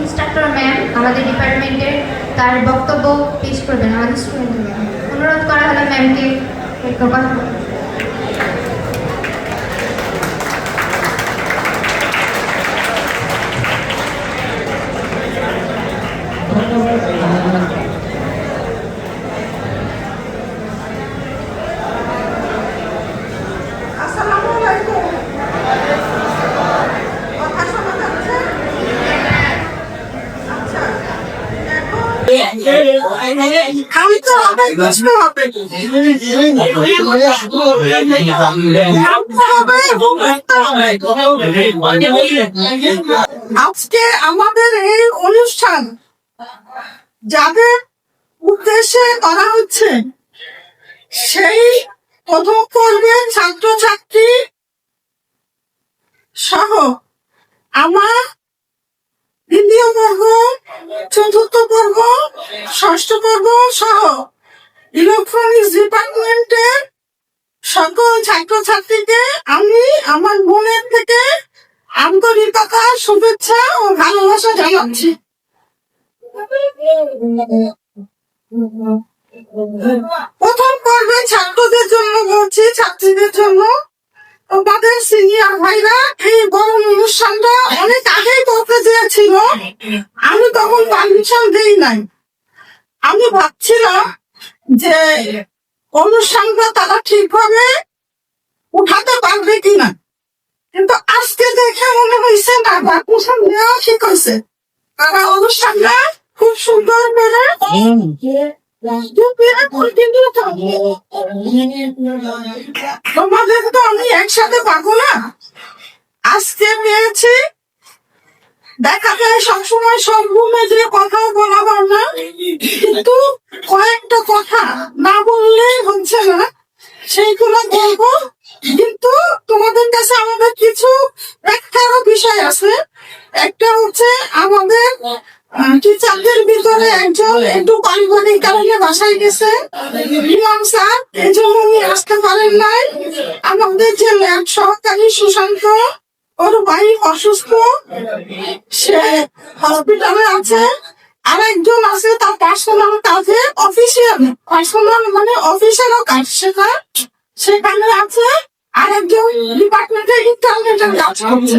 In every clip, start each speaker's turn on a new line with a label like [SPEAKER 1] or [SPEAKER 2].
[SPEAKER 1] Instructor ma'am আমাদের ডিপার্টমেন্টের তার বক্তব্য পেশ করবেন, আমাদের স্টুডেন্ট ম্যাম অনুরোধ করা হলো ম্যামকে কথা বলতে।
[SPEAKER 2] আসসালামু আলাইকুম কথা শোনা যাচ্ছে আচ্ছা এখন আমি তো অনেক বুঝতে হবে আজকে আমাদের এই অনুষ্ঠান যাদের উদ্দেশ্যে করা হচ্ছে সেই প্রথম পর্বের ছাত্রছাত্রী সহ আমার দ্বিতীয় পর্ব চতুর্থ পর্ব ষষ্ঠ পর্ব সহ ইলেকট্রনিক্স ডিপার্টমেন্টের সকল ছাত্রছাত্রীকে আমি আমার মনের থেকে আন্তরিকতা শুভেচ্ছা ও ভালোবাসা জানাচ্ছি। প্রথম পর্বে ছাত্রদের জন্য বলছি, ছাত্রীদের জন্য। তোমাদের সিনিয়র ভাইরা এই বড় অনুষ্ঠানটা অনেক আগেই করতে চেয়েছিল। আমি তখন পারমিশন দিই নাই। আমি ভাবছিলাম যে অনুষ্ঠানটা তারা ঠিকভাবে উঠাতে পারবে কিনা। কিন্তু আজকে দেখে মনে হয়েছে না পারমিশন দেওয়া ঠিক হয়েছে তারা অনুষ্ঠানটা খুব সুন্দর করে তোমাদের তো আমি একসাথে পাবো না। আজকে পেয়েছি দেখা যায় সবসময় সব রুমে যে কথা বলা হয় না, কিন্তু কয়েকটা কথা না বললেই হচ্ছে না। সেইগুলো বলব, কিন্তু তোমাদের কাছে আমাদের কিছু ব্যাখ্যারও বিষয় আছে। একটা হচ্ছে আমাদের টিচারদের ভিতরে একজন একটু পারিবারিক কারণে বাসায় গেছে। ইমাম স্যার এই জন্য উনি আসতে পারেন নাই। আমাদের যে ল্যাব সহকারী সুশান্ত ওর ভাই অসুস্থ, সে হসপিটালে আছে আর একজন আছে তার পার্সোনাল কাজে অফিসিয়াল পার্সোনাল মানে অফিসেরও কাজ সেটা সেখানে আছে আর একজন ডিপার্টমেন্টে ইন্টারনেটের কাজ করছে।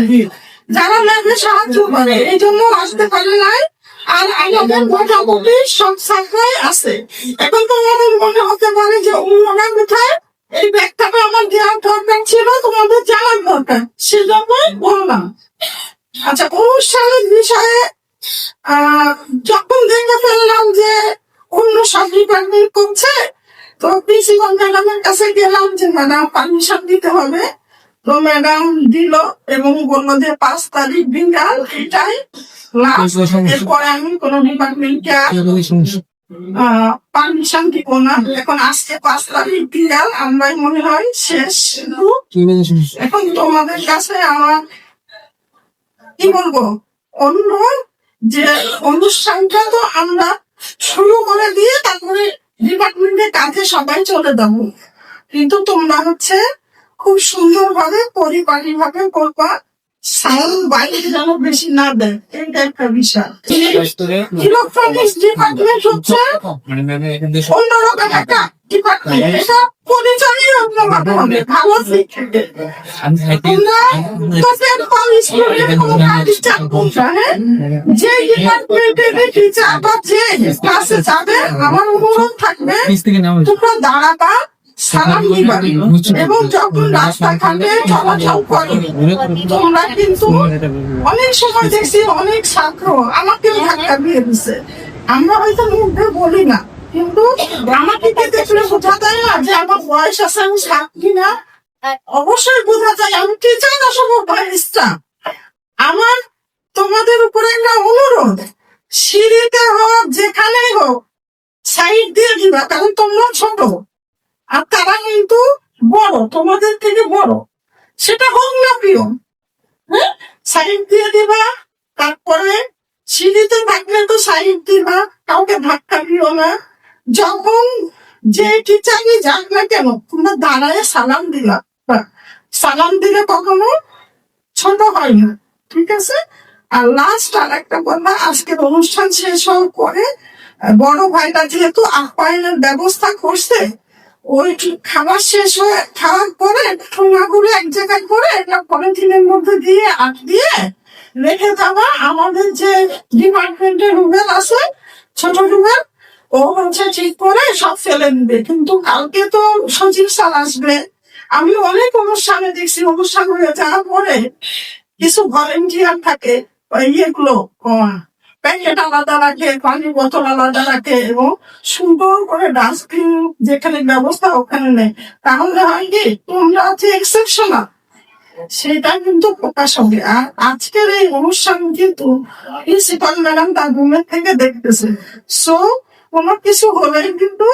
[SPEAKER 2] যারা ল্যাবে সাহায্য করে, এই জন্য আসতে পারে নাই, আর আমাদের মোটামুটি সব শাখায় আছে। এখন তো আমাদের মনে হতে পারে যে অন্যরা কোথায় এই ব্যাগটাকে আমার দেওয়ার দরকার ছিল তোমাদের জানার দরকার। সেজন্যই বললাম। আচ্ছা অনুষ্ঠানের বিষয়ে যখন দেখে ফেললাম যে অন্য সব ডিপার্টমেন্ট করছে তো প্রিন্সিপাল ম্যাডামের কাছে গেলাম যে ম্যাডাম পারমিশন দিতে হবে। তো ম্যাডাম দিল এবং বলল যে পাঁচ তারিখ বিকাল এটাই last। এরপরে আমি কোনো ডিপার্টমেন্টকে পারমিশন দিব না এখন আজকে পাঁচ তারিখ মনে হয় শেষ। এখন তোমাদের কাছে কি বলব? যে অনুষ্ঠানটা তো আমরা শুরু করে দিয়ে তারপরে ডিপার্টমেন্টের কাজে সবাই চলে যাব। কিন্তু তোমরা হচ্ছে খুব সুন্দর ভাবে পরিপাটি ভাবে করবা সাউন্ড বাইরে যেন বেশি না দেয়। এইটা একটা বিষয় ইলেকট্রনিক্স ডিপার্টমেন্ট হচ্ছে অন্যরকম একটা ডিপার্টমেন্ট এটা পরিচয়ই অন্যরকম হবে ভালো শিক্ষকের তোমরা তোদের স্কুলের কোনো টিচার কোনটা যে ডিপার্টমেন্টের টিচার বা যে ক্লাসে যাবে আমার অনুরোধ থাকবে তোমরা দাঁড়াবা সালাম দিবা এবং যখন রাস্তাঘাটে চলাচল করো তোমরা কিন্তু অনেক সময় দেখছি অনেক ছাত্র আমাকেও ধাক্কা দিয়ে দিছে। আমরা হয়তো মুখে বলি না কিন্তু আমাকে দেখলে বোঝা যায় না যে আমার বয়স আছে আমি ছাত্রী না অবশ্যই বোঝা যায় আমি টিচার না সব বাইরিস্টা আমার তোমাদের উপরে একটা অনুরোধ সিঁড়িতে হোক যেখানেই হোক সাইড দিয়ে দিবা কারণ তোমরা ছোট। আর তারা কিন্তু বড়, তোমাদের থেকে বড়। সেটা হোক না প্রিয় হ্যাঁ? সাইড দিয়ে দিবা, তারপরে সিঁড়িতে থাকলে তো সাইড দিবা, কাউকে ধাক্কা দিও না। যখন যে টিচারই যাক না কেন, তোমরা দাঁড়ায় সালাম দিলা। সালাম দিলে কখনো ছোট হয় না, ঠিক আছে? আর লাস্ট আর একটা বললাম আজকের অনুষ্ঠান শেষ হওয়ার পরে বড় ভাইটা যেহেতু আপ্যায়নের ব্যবস্থা করছে ওই খাবার শেষ হয়ে খাওয়ার পরে ঠোঙাগুলো এক জায়গায় করে একটা পলিথিনের মধ্যে দিয়ে আট দিয়ে রেখে যাওয়া আমাদের যে ডিপার্টমেন্টের রুমের আছে, ছোট রুমের ও হচ্ছে ঠিক করে সব ফেলে দিবে। কিন্তু কালকে তো সচিব স্যার আসবে। আমি অনেক অনুষ্ঠানে দেখছি, অনুষ্ঠান হয়ে যাওয়ার পরে কিছু ভলেন্টিয়ার থাকে ইয়েগুলো প্যাকেট আলাদা রাখে পানি বোতল আলাদা রাখে এবং সুন্দর করে ডাস্টবিন যেখানে ব্যবস্থা ওখানে নেই। তাহলে হয় কি, তোমরা যে এক্সেপশনাল সেটা কিন্তু প্রকাশ হবে। আর আজকের এই অনুষ্ঠান কিন্তু প্রিন্সিপাল ম্যাডাম তার রুমের থেকে দেখতেছে। সো কোনো কিছু হলে কিন্তু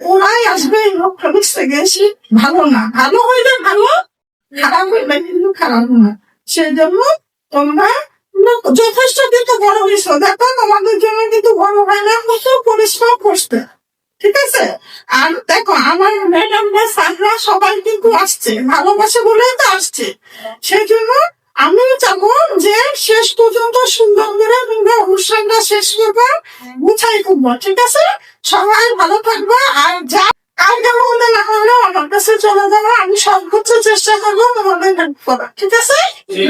[SPEAKER 2] ওরাই আসবে ইলেকট্রনিক্স থেকে। এসে ভালো না। ভালো হইলে ভালো, খারাপ হইলে কিন্তু খারাপ না। সেই জন্য তোমরা যথেষ্ট কিন্তু বড় হয়েছো দেখো তোমাদের জন্য কিন্তু বড় হয় না প্রচুর পরিশ্রম করতে। ঠিক আছে? আর দেখো আমার ম্যাডামরা স্যাররা সবাই কিন্তু আসছে ভালোবাসে বলেই তো আসছে। সেই জন্য আমিও চাবো যে শেষ পর্যন্ত সুন্দর করে তোমরা অনুষ্ঠানটা শেষ করব গুছাই করব ঠিক আছে? সবাই ভালো থাকব আর যা কালকে মধ্যে না হলে আমার কাছে চলে যাব আমি সর্বোচ্চ চেষ্টা করব তোমাদের হেল্প করার ঠিক আছে।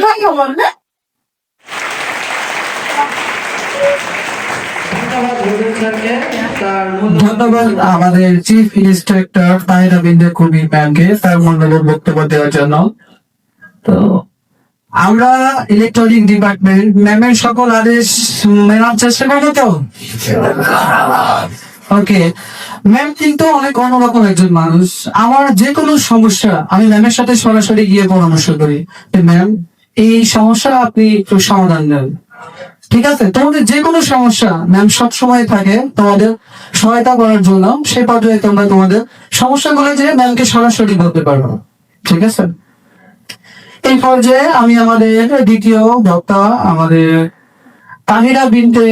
[SPEAKER 2] ধন্যবাদ হ্যাঁ?
[SPEAKER 3] ধন্যবাদ আমাদের চিফ ইন্সট্রাক্টর তাহিরা বিন্দু কবি ম্যামকে তার মূল্যবান বক্তব্য দেওয়ার জন্য। তো আমরা ইলেকট্রনিক ডিপার্টমেন্ট ম্যামের সকল আদেশ মেনার চেষ্টা করব তো? ওকে ম্যাম কিন্তু অনেক অন্যরকম একজন মানুষ। আমার যে কোনো সমস্যা আমি ম্যামের সাথে সরাসরি গিয়ে পরামর্শ করি। ম্যাম এই সমস্যা আপনি একটু সমাধান দেন। ঠিক আছে? তোমাদের যে কোনো সমস্যা ম্যাম সব সময় থাকে তোমাদের সহায়তা করার জন্য। সেই পর্যায়ে তোমরা তোমাদের সমস্যা বলে যে ম্যামকে সরাসরি বলতে পারো। ঠিক আছে? এই পর্যায়ে আমি আমাদের দ্বিতীয় বক্তা, আমাদের তাহিরা বিনতে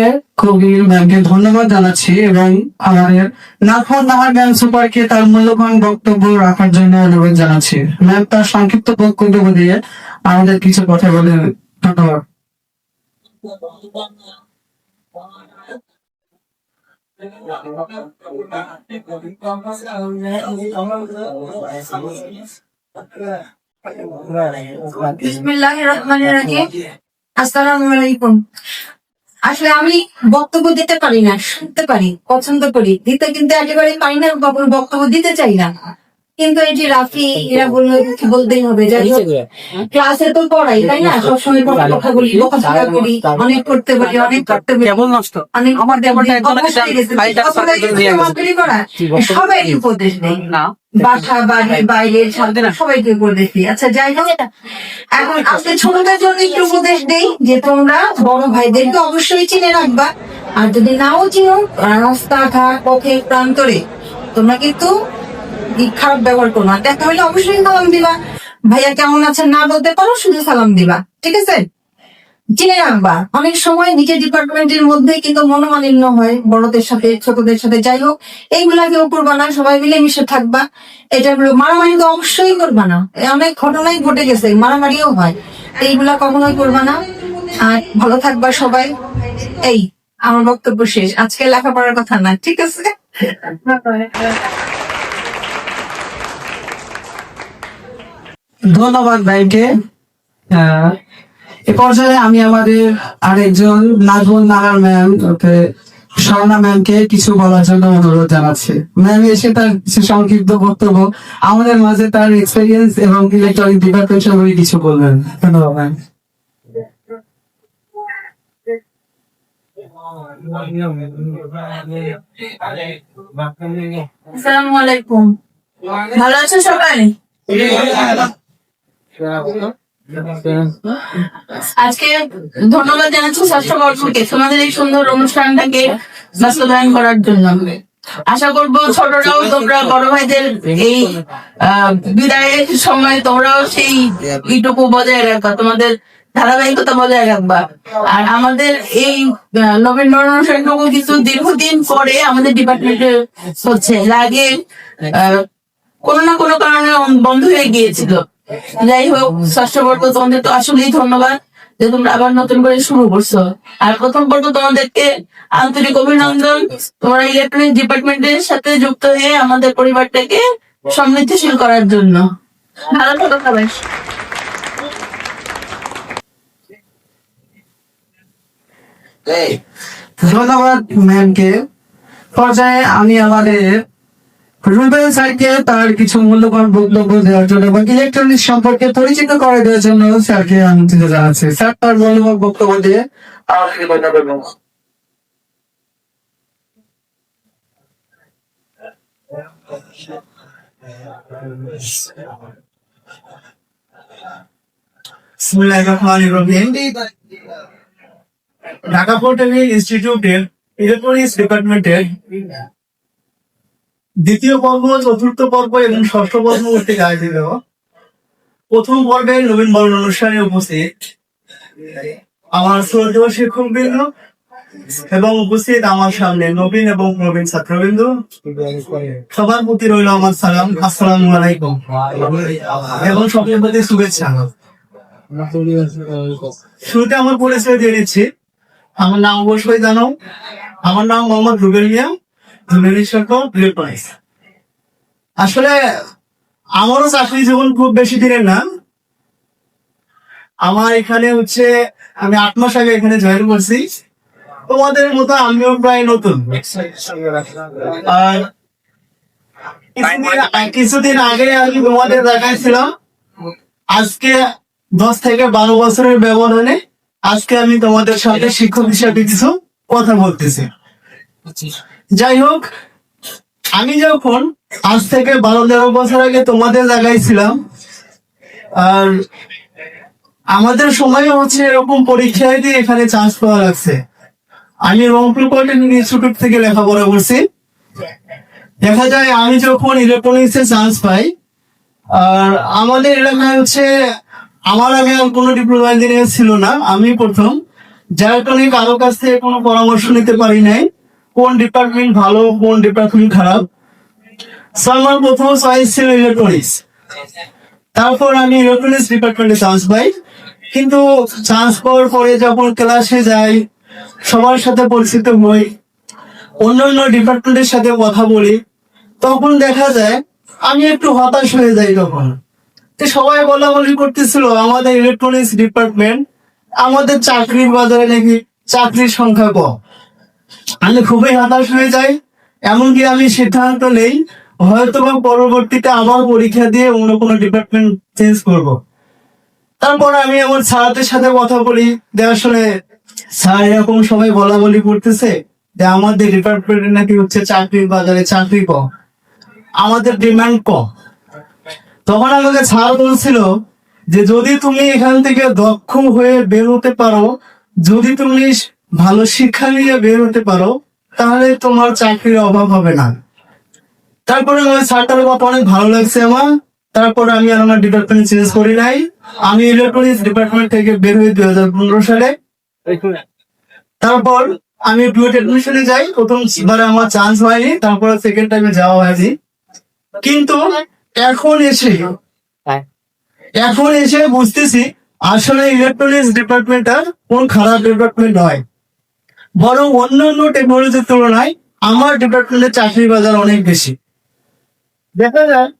[SPEAKER 3] কবির ম্যামকে ধন্যবাদ জানাচ্ছি এবং আমাদের নাফর নাহার ম্যাম সুপারকে তার মূল্যবান বক্তব্য রাখার জন্য অনুরোধ জানাচ্ছি। ম্যাম, তার সংক্ষিপ্ত বক্তব্য দিয়ে আমাদের কিছু কথা বলে ধন্যবাদ।
[SPEAKER 4] বিসমিল্লাহ রহমান রাহিম। আসসালামু আলাইকুম। আসলে আমি বক্তব্য দিতে পারি না শুনতে পারি পছন্দ করি। দিতে কিন্তু একেবারে পারি না বা বক্তব্য দিতে চাই না। কিন্তু এই যে রাফি এরা বলল কি বলতেই হবে যাই হোক। ক্লাসে তো পড়াই তাই না? সবসময় পড়া কথা বলি কথা করি অনেক করতে পারি অনেক করতে পারি অনেক আমার অবশ্যই গেছে। কথা বলে কিন্তু সবাই উপদেশ নেই। বাসা বাড়ি বাইরে সবাইকে উপদেশ দিই আচ্ছা যাই হোক। এখন আজকে ছোটদের জন্য একটু উপদেশ দেই যে তোমরা বড় ভাইদেরকে অবশ্যই চিনে রাখবা। আর যদি নাও চিনো রাস্তাঘাট পথে প্রান্তরে তোমরা কিন্তু খারাপ ব্যবহার করো না। দেখা হলে অবশ্যই সালাম দিবা। ভাইয়া কেমন আছেন না বলতে পারো শুধু সালাম দিবা। ঠিক আছে? চিনে রাখবা, অনেক সময় নিজের ডিপার্টমেন্টের মধ্যে কিন্তু মনোমালিন্য হয় বড়দের সাথে, ছোটদের সাথে। যাই হোক, এইগুলা কেউ করবা না, সবাই মিলে মিশে থাকবা। এটা হলো মারামারি তো অবশ্যই করবা না। অনেক ঘটনাই ঘটে গেছে, মারামারিও হয়। এইগুলা কখনোই করবা না। আর ভালো থাকবা সবাই। এই, আমার বক্তব্য শেষ। আজকে লেখাপড়ার কথা না, ঠিক আছে?
[SPEAKER 3] ধন্যবাদ ভাইকে এ পর্যায়ে আমি আমাদের আরেকজন নাজমুল নাহার ম্যাম ওকে স্বর্ণা ম্যামকে কিছু বলার জন্য অনুরোধ জানাচ্ছি। ম্যাম এসে তার কিছু সংক্ষিপ্ত বক্তব্য আমাদের মাঝে তার এক্সপিরিয়েন্স এবং ইলেকট্রনিক ডিপার্টমেন্ট সম্পর্কে কিছু বলবেন। ধন্যবাদ ম্যাম।
[SPEAKER 4] আসসালামু আলাইকুম। ভালো আছো সবাই? আজকে ধন্যবাদ জানাচ্ছি স্বাস্থ্যবর্ষকে তোমাদের এই সুন্দর অনুষ্ঠানটাকে বাস্তবায়ন করার জন্য। আশা করব ছোটরাও তোমরা বড় ভাইদের এই বিদায়ের সময় তোমরাও সেই ইটুকু বজায় রাখবা। তোমাদের ধারাবাহিকতা বজায় রাখবা। আর আমাদের এই নবীন অনুষ্ঠানটুকু কিছু দীর্ঘদিন পরে আমাদের ডিপার্টমেন্টে হচ্ছে। আগে কোনো না কোনো কারণে বন্ধ হয়ে গিয়েছিল। যাই হোক ষষ্ঠবর্গ তোমাদের তো আসলেই ধন্যবাদ
[SPEAKER 5] যে তোমরা আবার নতুন করে শুরু করছ। আর প্রথম পর্ব তোমাদেরকে আন্তরিক অভিনন্দন। তোমরা ইলেকট্রনিক ডিপার্টমেন্টের সাথে যুক্ত হয়ে আমাদের পরিবারটাকে সমৃদ্ধিশীল করার জন্য। ভালো থাকো সবাই।
[SPEAKER 3] ধন্যবাদ ম্যামকে পর্যায়ে আমি আমাদের রুবেল স্যারকে তার কিছু মূল্যবান বক্তব্য দেওয়ার জন্য এবং ইলেকট্রনিক্স সম্পর্কে পরিচিত করে দেওয়ার জন্য স্যারকে আমন্ত্রিত স্যার, তার মূল্যবান বক্তব্য দিয়ে
[SPEAKER 6] ঢাকা পলিটেকনিক ইনস্টিটিউটের ইলেকট্রনিক্স ডিপার্টমেন্টের দ্বিতীয় পর্ব, চতুর্থ পর্ব এবং ষষ্ঠ পর্ব কর্তৃক আয়োজিত প্রথম পর্বে নবীন বরণ অনুষ্ঠানে উপস্থিত আমার শ্রদ্ধেয় শিক্ষকবৃন্দ এবং উপস্থিত আমার সামনে নবীন এবং প্রবীণ ছাত্রবৃন্দ। সবার প্রতি রইল আমার সালাম, আসসালাম আলাইকুম। এবং সবার প্রতি শুভেচ্ছা। শুরুতে আমার পরিচয় দিয়ে নিচ্ছি আমার নাম অবশ্যই জানো। আমার নাম মোহাম্মদ রুবেল মিয়া। আসলে আমারও চাকরি জীবন খুব বেশি দিনের না। আমার এখানে হচ্ছে আমি আট মাস আগে এখানে জয়েন করছি। তোমাদের মতো আমিও প্রায় নতুন। আর কিছুদিন- আগে আমি তোমাদের দেখাইছিলাম। আজকে দশ থেকে বারো বছরের ব্যবধানে আজকে আমি তোমাদের সাথে শিক্ষক হিসাবে কিছু কথা বলতেছি। যাই হোক, আমি যখন আজ থেকে বারো তেরো বছর আগে তোমাদের জায়গায় ছিলাম, আর আমাদের সময় হচ্ছে এরকম পরীক্ষায় দিয়ে এখানে চান্স পাওয়া লাগছে। আমি রংপুর পলিটেকনিক ইনস্টিটিউট থেকে লেখাপড়া করছি। দেখা যায় আমি যখন ইলেকট্রনিক্সে চান্স পাই, আর আমাদের এলাকায় হচ্ছে, আমার আগে আর কোনো ডিপ্লোমা ইঞ্জিনিয়ার ছিল না, আমি প্রথম। যার কারণে কারও কাছ থেকে কোনো পরামর্শ নিতে পারি নাই। কোন ডিপার্টমেন্ট ভালো, কোন ডিপার্টমেন্ট খারাপ? আমার প্রথম চয়েস ছিল ইলেকট্রনিক্স তারপর আমি ইলেকট্রনিক্স ডিপার্টমেন্টে চান্স পাই। কিন্তু চান্স পাওয়ার পরে যখন ক্লাসে যাই, সবার সাথে পরিচিত হই, অন্যান্য ডিপার্টমেন্টের সাথে কথা বলি, তখন দেখা যায় আমি একটু হতাশ হয়ে যাই তখন। তো সবাই বলা বলি করতেছিল, আমাদের ইলেকট্রনিক্স ডিপার্টমেন্ট আমাদের চাকরির বাজারে নাকি চাকরির সংখ্যা কম। আমি খুবই হতাশ হয়ে যাই। এমনকি আমি সিদ্ধান্ত নেই হয়তো বা পরবর্তীতে আবার পরীক্ষা দিয়ে অন্য কোনো ডিপার্টমেন্ট চেঞ্জ করব। তারপর আমি আমার স্যারদের সাথে কথা বলি যে আসলে স্যার, এরকম সবাই বলা বলি করতেছে যে আমাদের ডিপার্টমেন্টে নাকি হচ্ছে চাকরির বাজারে চাকরি কম, আমাদের ডিমান্ড কম। তখন আমাকে স্যার বলছিল যে, যদি তুমি এখান থেকে দক্ষ হয়ে বেরোতে পারো, যদি তুমি ভালো শিক্ষা নিয়ে বের হতে পারো তাহলে তোমার চাকরির অভাব হবে না। তারপরে আমার স্যারটার কথা অনেক ভালো লাগছে আমার। তারপরে আমি আর আমার ডিপার্টমেন্ট চেঞ্জ করি নাই। আমি ইলেকট্রনিক্স ডিপার্টমেন্ট থেকে বের হই দুই হাজার পনেরো সালে। তারপর আমি ডুয়েট অ্যাডমিশনে যাই। প্রথমবারে আমার চান্স হয়নি তারপরে সেকেন্ড টাইমে যাওয়া হয়নি। কিন্তু এখন এসে এখন এসে বুঝতেছি আসলে ইলেকট্রনিক্স ডিপার্টমেন্টটা কোন খারাপ ডিপার্টমেন্ট নয়। বরং অন্যান্য টেকনোলজির তুলনায় আমার ডিপার্টমেন্টের চাকরির বাজার অনেক বেশি। দেখা যায়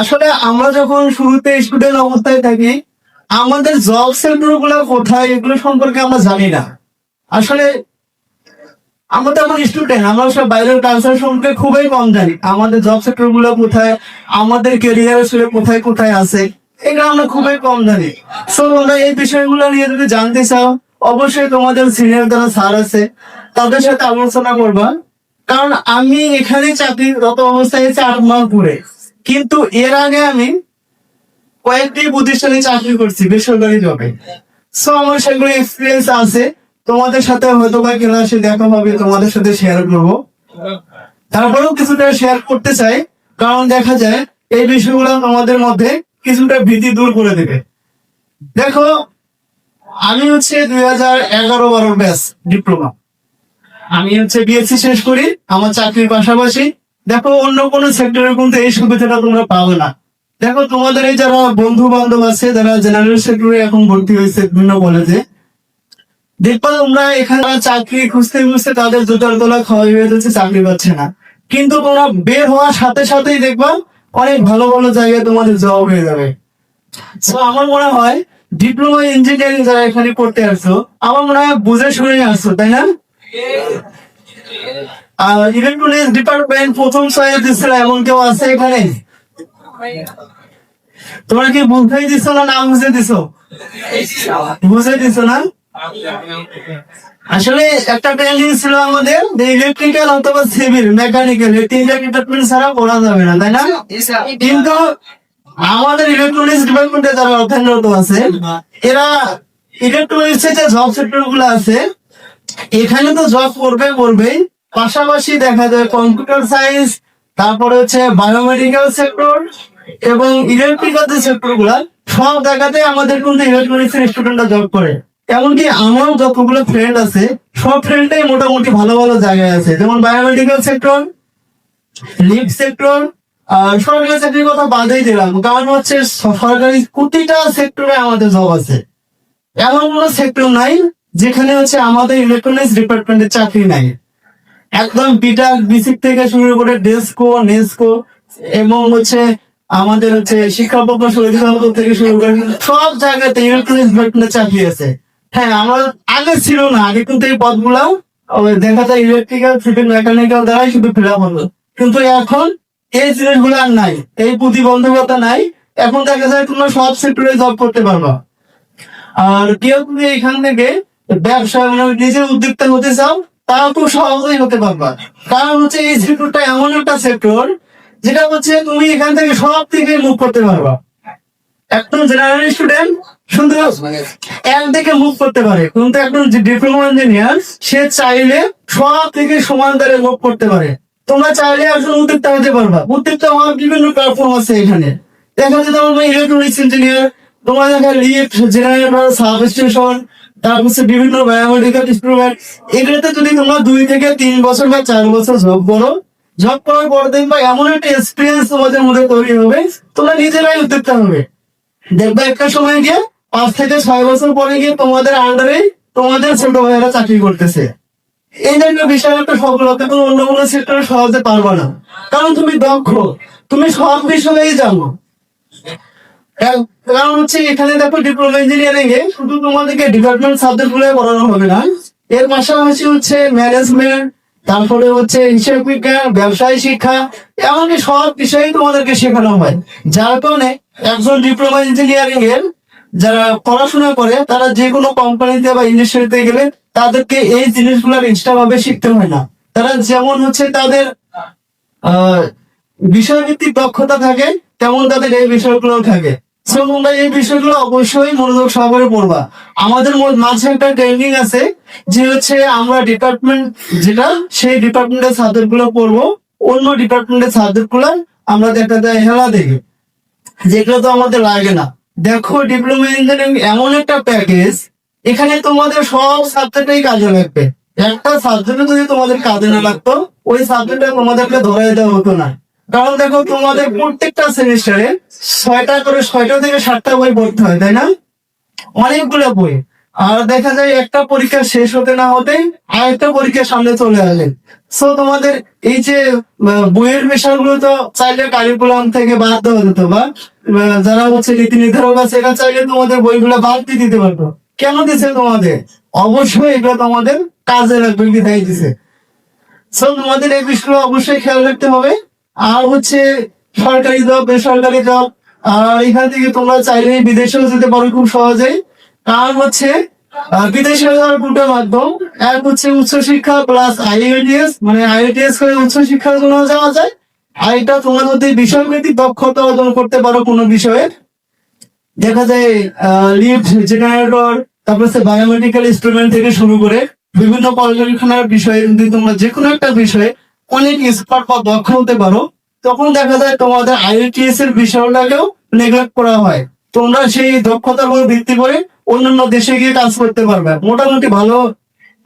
[SPEAKER 6] আসলে আমরা যখন শুরুতে স্টুডেন্ট অবস্থায় থাকি, আমাদের জব সেন্টারগুলো কোথায় এগুলো সম্পর্কে আমরা জানি না। আসলে আমরা তো এখন স্টুডেন্ট আমরা সব বাইরের কালচার সম্পর্কে খুবই কম জানি। আমাদের জব সেক্টরগুলো কোথায়, আমাদের কেরিয়ার আসলে কোথায় কোথায় আছে। এগুলো আমরা খুবই কম জানি সো তোমরা এই বিষয়গুলো নিয়ে যদি জানতে চাও, অবশ্যই তোমাদের সিনিয়র যারা স্যার আছে, তাদের সাথে আলোচনা করবা। কারণ আমি এখানে চাকরিরত অবস্থায় চার মাস ঘুরে কিন্তু এর আগে আমি কয়েকটি প্রতিষ্ঠানে চাকরি করছি, বেসরকারি জবে সো আমার সেগুলো এক্সপিরিয়েন্স আছে। তোমাদের সাথে হয়তো বা ক্লাসে দেখা হবে, তোমাদের সাথে শেয়ার করব। তারপরেও কিছুটা শেয়ার করতে চাই। কারণ দেখা যায়, এই বিষয়গুলো আমাদের মধ্যে কিছুটা ভীতি দূর করে দেবে। দেখো, আমি হচ্ছে দুই হাজার এগারো বারোর ব্যাস ডিপ্লোমা। আমি হচ্ছে বিএসসি শেষ করি, আমার চাকরির পাশাপাশি। দেখো, অন্য কোনো সেক্টরে কিন্তু এই সুবিধাটা তোমরা পাবে না। দেখো, তোমাদের এই যারা বন্ধু বান্ধব আছে, যারা জেনারেল সেক্টরে এখন ভর্তি হয়েছে বিভিন্ন কলেজে দেখবা তোমরা এখানে চাকরি খুঁজতে খুঁজতে তাদের জুতার তোলা খাওয়া হয়ে যাচ্ছে, চাকরি পাচ্ছে না। কিন্তু তোমরা বের হওয়ার সাথে সাথেই দেখবা অনেক ভালো ভালো জায়গায় তোমাদের জব হয়ে যাবে। তো আমার মনে হয় ডিপ্লোমা ইঞ্জিনিয়ারিং যারা এখানে করতে আসছো, আমার মনে হয় বুঝে শুনে আসছো, তাই না? আর ইলেকট্রনিক্স ডিপার্টমেন্ট প্রথম সাইজ দিচ্ছিল, এমন কেউ আছে এখানে? তোমরা কি বুঝাই দিছো না না বুঝে দিছো বুঝে দিছো না? আসলে একটা ট্রেনিং ছিল আমাদের যে ইলেকট্রিক্যাল অথবা সিভিল মেকানিক্যাল এই তিনটা ডিপার্টমেন্ট ছাড়া করা যাবে না তাই না? কিন্তু আমাদের ইলেকট্রনিক্স ডিপার্টমেন্টে যারা অধ্যয়নরত আছে এরা ইলেকট্রনিক্স এর যে জব সেক্টরগুলো আছে এখানে তো জব করবে করবে পাশাপাশি দেখা যায় কম্পিউটার সায়েন্স তারপরে হচ্ছে বায়োমেডিক্যাল সেক্টর এবং ইলেকট্রিক্যাল যে সেক্টরগুলা সব জায়গাতে আমাদের কিন্তু ইলেকট্রনিক্স এর স্টুডেন্টরা জব করে। এমনকি আমারও যতগুলো ফ্রেন্ড আছে, সব ফ্রেন্ডটাই মোটামুটি ভালো ভালো জায়গায় আছে। যেমন বায়োমেডিক্যাল সেক্টর লিভ সেক্টর আর সরকারি চাকরির কথা বাদেই দিলাম, কারণ হচ্ছে সরকারি প্রতিটা সেক্টরে আমাদের জব আছে। এমন কোনো সেক্টর নাই, যেখানে হচ্ছে আমাদের ইলেকট্রনিক্স ডিপার্টমেন্টের চাকরি নাই। একদম বিটাক বিসিক থেকে শুরু করে ডেস্কো নেস্কো এবং হচ্ছে আমাদের হচ্ছে শিক্ষা অধিদপ্তর থেকে শুরু করে সব জায়গাতে ইলেকট্রনিক্স ডিপার্টমেন্টের চাকরি আছে। হ্যাঁ আমার আগে ছিল না, আগে কিন্তু এই পদগুলো, ওই দেখা যায় ইলেকট্রিক্যাল সিভিল মেকানিক্যাল দ্বারাই শুধু আপ হলো। কিন্তু এখন এই জিনিসগুলো আর নাই, এই প্রতিবন্ধকতা নাই। এখন দেখা যায় তোমরা সব সেক্টরে জব করতে পারবা। আর কেউ তুমি এখান থেকে ব্যবসা মানে নিজের উদ্যোক্তা হতে চাও, তাও খুব সহজেই হতে পারবা। কারণ হচ্ছে এই সেক্টরটা এমন একটা সেক্টর যেটা হচ্ছে তুমি এখান থেকে সব থেকে মুভ করতে পারবা। একদম জেনারেল স্টুডেন্ট শুধু এক দিকে মুভ করতে পারে। কিন্তু একদম যে ডিপ্লোমা ইঞ্জিনিয়ার সে চাইলে সব থেকে সমান দ্বারে মুভ করতে পারে। তোমরা চাইলে একজন উদ্যোক্তা হতে পারবা। উদ্যোক্তা হওয়ার বিভিন্ন প্ল্যাটফর্ম আছে এখানে। দেখা যাচ্ছে তোমার ইলেকট্রনিক্স ইঞ্জিনিয়ার তোমার দেখা লিফট জেনারেটর সাব স্টেশন তারপর বিভিন্ন বায়োমেডিক্যাল ইনস্ট্রুমেন্ট এগুলোতে যদি তোমরা দুই থেকে তিন বছর বা চার বছর জব করো জব করার পর দেখবা এমন একটা এক্সপিরিয়েন্স তোমাদের মধ্যে তৈরি হবে, তোমরা নিজেরাই উদ্যোক্তা হবে। দেখবা একটা সময় গিয়ে পাঁচ থেকে ছয় বছর পরে গিয়ে তোমাদের আন্ডারে তোমাদের ছোট ভাইয়েরা চাকরি করতেছে। এই জাতীয় বিষয় একটা সফলতা তুমি অন্য কোনো সেক্টরে সহজে পারবে না। কারণ তুমি দক্ষ, তুমি সব বিষয়েই জানো। কারণ হচ্ছে এখানে দেখো ডিপ্লোমা ইঞ্জিনিয়ারিং এ শুধু তোমাদেরকে ডিপার্টমেন্ট সাবজেক্টগুলো পড়ানো হবে না, এর পাশাপাশি হচ্ছে ম্যানেজমেন্ট তারপরে হচ্ছে হিসাব বিজ্ঞান, ব্যবসায় শিক্ষা, এমনকি সব বিষয়ে তোমাদেরকে শেখানো হয়। যার কারণে একজন ডিপ্লোমা ইঞ্জিনিয়ারিং এর যারা পড়াশোনা করে, তারা যে কোনো কোম্পানিতে বা ইন্ডাস্ট্রিতে গেলে তাদেরকে এই জিনিসগুলো এক্সট্রা ভাবে শিখতে হয় না। তারা যেমন হচ্ছে তাদের বিষয়ভিত্তিক দক্ষতা থাকে, তেমন তাদের এই বিষয়গুলো থাকে। তোমরা এই বিষয়গুলো অবশ্যই মনোযোগ সহকারে পড়বা। আমাদের মাঝে একটা ট্রেনিং আছে যে হচ্ছে আমরা ডিপার্টমেন্ট যেটা, সেই ডিপার্টমেন্টের সাবজেক্টগুলো পড়ব, অন্য ডিপার্টমেন্টের সাবজেক্টগুলো আমরা দেখা হেলা দেখি। যেগুলো তো আমাদের লাগে না। দেখো ডিপ্লোমা ইঞ্জিনিয়ারিং এমন একটা প্যাকেজ এখানে তোমাদের সব সাবজেক্টেই কাজে লাগবে। একটা সাবজেক্ট যদি তোমাদের কাজে না লাগতো, ওই সাবজেক্টটা তোমাদেরকে ধরে দেওয়া হতো না। কারণ দেখো, তোমাদের প্রত্যেকটা সেমিস্টারে ছয়টা করে, ছয়টা থেকে সাতটা বই পড়তে হয়, তাই না? অনেকগুলো বই। আর দেখা যায় একটা পরীক্ষা শেষ হতে না হতে আরেকটা পরীক্ষা সামনে চলে আসে। সো তোমাদের এই যে বইয়ের বিষয়গুলো তো চাইলে কারিকুলাম থেকে বাদ দেওয়া যেত বা যারা হচ্ছে নীতি নির্ধারক আছে, এরা চাইলে তোমাদের বইগুলো বাদ দিয়ে দিতে পারতো। কেন দিছে তোমাদের? অবশ্যই এগুলো তোমাদের কাজে লাগবে, বিধায় দিছে। সো তোমাদের এই বিষয়গুলো অবশ্যই খেয়াল রাখতে হবে। আর হচ্ছে সরকারি জব বেসরকারি জব আর এখান থেকে তোমরা চাইলে বিদেশেও যেতে পারো খুব সহজেই। কারণ হচ্ছে মাধ্যম এক হচ্ছে উচ্চশিক্ষা প্লাস মানে উচ্চশিক্ষার জন্য যাওয়া যায়। আর এটা দক্ষতা অর্জন করতে পারো কোনো দেখা যায় জেনারেটর হচ্ছে বায়োমেডিক্যাল ইনস্ট্রুমেন্ট থেকে শুরু করে বিভিন্ন কলকারখানার বিষয়ে যদি তোমরা যে কোনো একটা বিষয়ে অনেক এক্সপার্ট বা দক্ষ হতে পারো, তখন দেখা যায় তোমাদের আইএলটিএস এর বিষয়টাকেও নেগলেক্ট করা হয়। তোমরা সেই দক্ষতার উপর ভিত্তি করে অন্যান্য দেশে গিয়ে কাজ করতে পারবে। মোটামুটি ভালো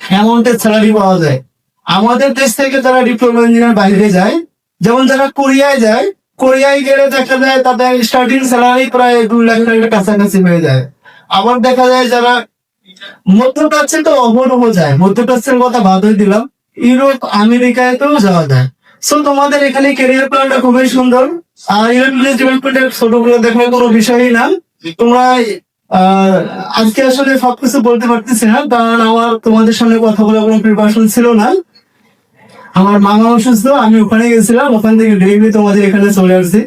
[SPEAKER 6] অ্যামাউন্টের স্যালারি পাওয়া যায়। আমাদের দেশ থেকে যারা ডিপ্লোমা ইঞ্জিনিয়ার বাইরে যায়, যেমন যারা কোরিয়ায় যায়, কোরিয়ায় গেলে দেখা যায় তাদের স্টার্টিং স্যালারি প্রায় দুই লাখ টাকার কাছাকাছি হয়ে যায়। আবার দেখা যায় যারা মধ্যপ্রাচ্যে তো অবরহ যায়। মধ্যপ্রাচ্যের কথা বাদই দিলাম। ইউরোপ আমেরিকায় তো যাওয়া যায়। সো তোমাদের এখানে ক্যারিয়ার প্ল্যানটা খুবই সুন্দর। আর ইলেকট্রনিক ডেভেলপমেন্টের ছোটগুলো দেখার কোনো বিষয়ই না। তোমরা আজকে আসলে সবকিছু বলতে পারতেছি না, কারণ আমার তোমাদের সামনে কথা বলার কোনো প্রিপারেশন ছিল না। আমার মামা অসুস্থ, আমি ওখানে গেছিলাম, ওখান থেকে ডেইলি তোমাদের এখানে চলে আসছি।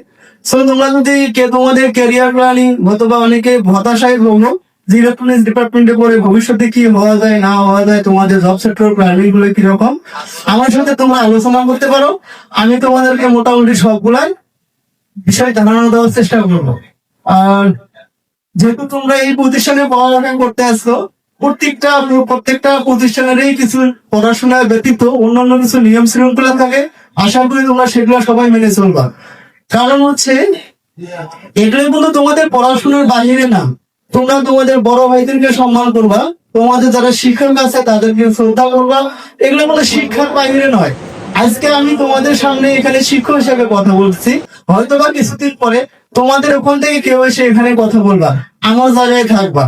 [SPEAKER 6] সো তোমরা যদি কে তোমাদের ক্যারিয়ার প্ল্যানিং অথবা অনেকে হতাশায় ভোগো, যে ইলেকট্রনিক্স ডিপার্টমেন্টে পরে ভবিষ্যতে কি হওয়া যায়, না হওয়া যায়, তোমাদের জব সেক্টর প্ল্যানিংগুলো কীরকম, আমার সাথে তোমরা আলোচনা করতে পারো। আমি তোমাদেরকে মোটামুটি সবগুলাই বিষয় জানানো দেওয়ার চেষ্টা করব। আর যেহেতু তোমরা এই প্রতিষ্ঠানে পড়ালেখা করতে আসছো, প্রত্যেকটা প্রত্যেকটা প্রতিষ্ঠানেরই কিছু পড়াশোনা ব্যতীত অন্যান্য কিছু নিয়ম শৃঙ্খলা থাকে, আশা করি তোমরা সেগুলো সবাই মেনে চলবা। কারণ হচ্ছে এগুলো কিন্তু তোমাদের পড়াশোনার বাহিরে না। তোমরা তোমাদের বড় ভাইদেরকে সম্মান করবা, তোমাদের যারা শিক্ষক আছে তাদেরকে শ্রদ্ধা করবা। এগুলো কোনো শিক্ষার বাহিরে নয়। আজকে আমি তোমাদের সামনে এখানে শিক্ষক হিসেবে কথা বলছি। হয়তো বা কিছুদিন পরে তোমাদের ওখান থেকে কেউ এসে এখানে কথা বলবা। আমার জায়গায় থাকবা।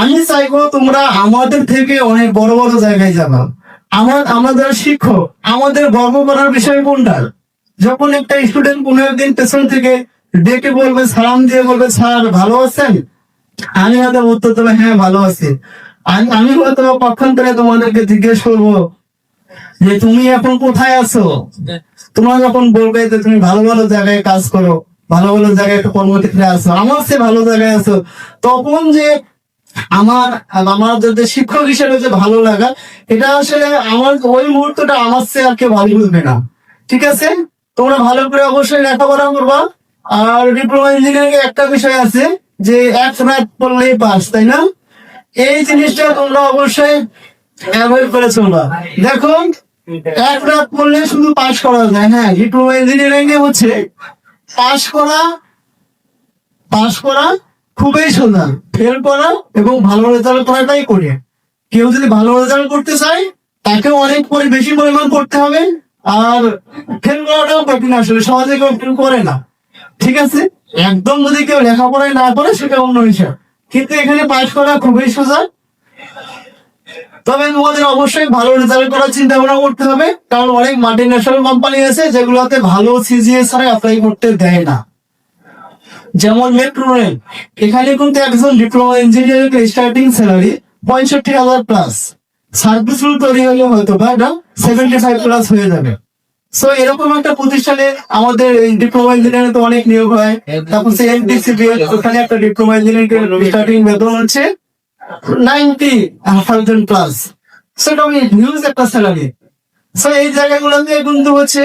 [SPEAKER 6] আমি চাইব তোমরা আমাদের থেকে অনেক বড় বড় জায়গায় যাবা। আমার যারা শিক্ষক, আমাদের গর্ব করার বিষয় কোনটা? যখন একটা স্টুডেন্ট কোনো একদিন পেছন থেকে ডেকে বলবে, সালাম দিয়ে বলবে, স্যার, ভালো আছেন? আমি হয়তো উত্তর দেবো হ্যাঁ ভালো আছি। আমি হয়তো পক্ষান্তরে তোমাদেরকে জিজ্ঞেস করব যে তুমি এখন কোথায় আছো? তোমরা যখন বলবে যে তুমি ভালো ভালো জায়গায় কাজ করো ভালো ভালো জায়গায় একটা কর্মক্ষেত্রে আছো আমার সে ভালো জায়গায় আছো তখন যে আমার আমার যে শিক্ষক হিসেবে যে ভালো লাগা এটা আসলে আমার ওই মুহূর্তটা আমার সে আর কেউ ভালো বুঝবে না। ঠিক আছে? তোমরা ভালো করে অবশ্যই লেখাপড়া করবা। আর ডিপ্লোমা ইঞ্জিনিয়ারিং একটা বিষয় আছে যে এক রাত পড়লেই পাস তাই না? এই জিনিসটা তোমরা অবশ্যই অ্যাভয়েড করে চলবা। দেখো এক রাত পড়লে শুধু পাস করা যায় হ্যাঁ ডিপ্লোমা ইঞ্জিনিয়ারিং এ হচ্ছে। পাস করা পাস করা খুবই সোজা। ফেল করা এবং ভালো রেজাল্ট করাটাই করে কেউ যদি ভালো রেজাল্ট করতে চায় তাকে অনেক পরি বেশি পরিমাণ করতে হবে। আর ফেল করাটাও কঠিন আসলে সমাজে কেউ ফেল করে না। ঠিক আছে? একদম যদি কেউ লেখাপড়ায় না করে, সেটা অন্য বিষয়। কিন্তু এখানে পাস করা খুবই সোজা। তবে তোমাদের অবশ্যই ভালো রেজাল্ট করার চিন্তা ভাবনা করতে হবে কারণ অনেক মাল্টি ন্যাশনাল কোম্পানি আছে যেগুলোতে ভালো সিজিএস ছাড়া অ্যাপ্লাই করতে দেয় না। যেমন মেট্রো রেল এখানে কিন্তু একজন ডিপ্লোমা ইঞ্জিনিয়ারিং স্টার্টিং স্যালারি পঁয়ষট্টি হাজার প্লাস সার্ভিস রুল তৈরি হলে হয়তো বা এটা সেভেন্টি ফাইভ প্লাস হয়ে যাবে। সো এরকম একটা প্রতিষ্ঠানে আমাদের ডিপ্লোমা ইঞ্জিনিয়ারিং তো অনেক নিয়োগ হয়। তারপর সে এনটিসিবি ওখানে একটা ডিপ্লোমা ইঞ্জিনিয়ারিং স্টার্টিং বেতন হচ্ছে। নাইনটি থাউজেন্ড প্লাস সেটা আমি হিউজ একটা স্যালারি সো এই জায়গাগুলোতে কিন্তু হচ্ছে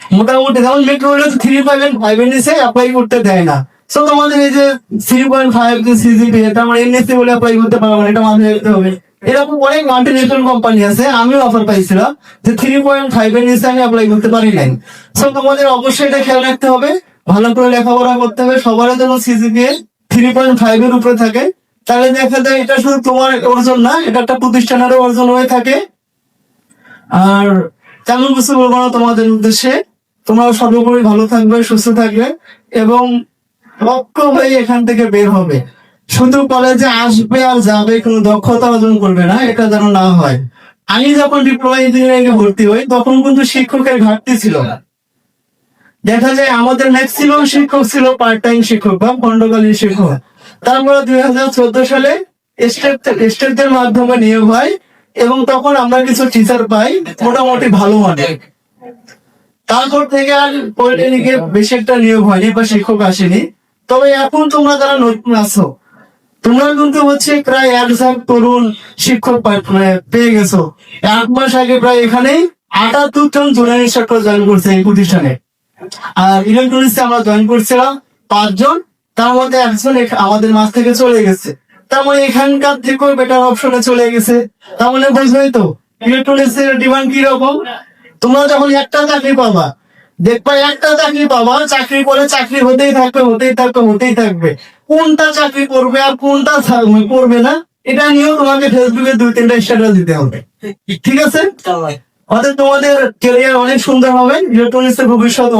[SPEAKER 6] মোটামুটি যেমন metro rail three point five এর নিচে অ্যাপ্লাই করতে দেয় না। সো তোমাদের এই যে থ্রি পয়েন্ট ফাইভ যে সিজিপি এটা আমরা এমনিতে বলে অ্যাপ্লাই করতে পারব না, এটা মাথায় রাখতে হবে। এরকম অনেক মাল্টিনেশনাল কোম্পানি আছে, আমিও অফার পাইছিলাম যে থ্রি পয়েন্ট ফাইভ এর নিচে আমি অ্যাপ্লাই করতে পারি নাই। সো তোমাদের অবশ্যই এটা খেয়াল রাখতে হবে, ভালো করে লেখাপড়া করতে হবে সবার যেন সিজিপিএ থ্রি পয়েন্ট ফাইভ এর উপরে থাকে। তাহলে দেখা যায় এটা শুধু তোমার অর্জন না, এটা একটা প্রতিষ্ঠানেরও অর্জন হয়ে থাকে। আর তেমন কিছু বলব না তোমাদের উদ্দেশ্যে। তোমরা সর্বোপরি ভালো থাকবে, সুস্থ থাকবে এবং লক্ষ্য হয়ে এখান থেকে বের হবে। শুধু কলেজে আসবে আর যাবে কোনো দক্ষতা অর্জন করবে না, এটা যেন না হয়। আমি যখন ডিপ্লোমা ইঞ্জিনিয়ারিং এ ভর্তি হই, তখন কিন্তু শিক্ষকের ঘাটতি ছিল। না দেখা যায় আমাদের ম্যাক্সিমাম শিক্ষক ছিল পার্ট টাইম শিক্ষক বা খণ্ডকালীন শিক্ষক। তারপরে দুই হাজার চোদ্দ সালে স্টেট স্টেটদের মাধ্যমে নিয়োগ হয় এবং তখন আমরা কিছু টিচার পাই, মোটামুটি ভালো মানের। তারপর থেকে আর পলিটেকনিকে বেশি একটা নিয়োগ হয়নি বা শিক্ষক আসেনি। তবে এখন তোমরা যারা নতুন আছো, তোমরা কিন্তু হচ্ছে প্রায় এক হাজার তরুণ শিক্ষক মানে পেয়ে গেছো। এক মাস আগে প্রায় এখানে আটাত্তর জন জুনিয়র ইনস্ট্রাক্টর জয়েন করছে এই প্রতিষ্ঠানে। আর ইলেকট্রনিক্সে আমরা জয়েন করছিলাম পাঁচজন। তার মধ্যে একজন আমাদের মাছ থেকে চলে গেছে। তার মানে এখানকার থেকেও বেটার অপশনে চলে গেছে। তার মানে বুঝবেই তো ইলেকট্রনিক্স এর ডিমান্ড কি রকম তোমরা যখন একটা চাকরি পাবা দেখবা একটা চাকরি পাবা চাকরি করে চাকরি হতেই থাকবে হতেই থাকবে হতেই থাকবে। কোনটা চাকরি করবে আর কোনটা করবে না এটা নিয়েও তোমাকে ফেসবুকে দুই তিনটা স্ট্যাটাস দিতে হবে। ঠিক আছে? অর্থাৎ তোমাদের ক্যারিয়ার অনেক সুন্দর হবে ইলেকট্রনিক্স এর ভবিষ্যৎ